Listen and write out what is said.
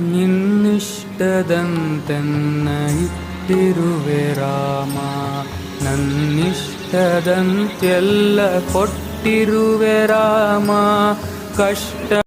ನಿನ್ನಿಷ್ಟದಂತೆನ್ನ ಇಟ್ಟಿರುವೆ ರಾಮ. ನನ್ನಿಷ್ಟದಂತೆಲ್ಲ ಕೊಟ್ಟಿರುವೆ ರಾಮ. ಕಷ್ಟ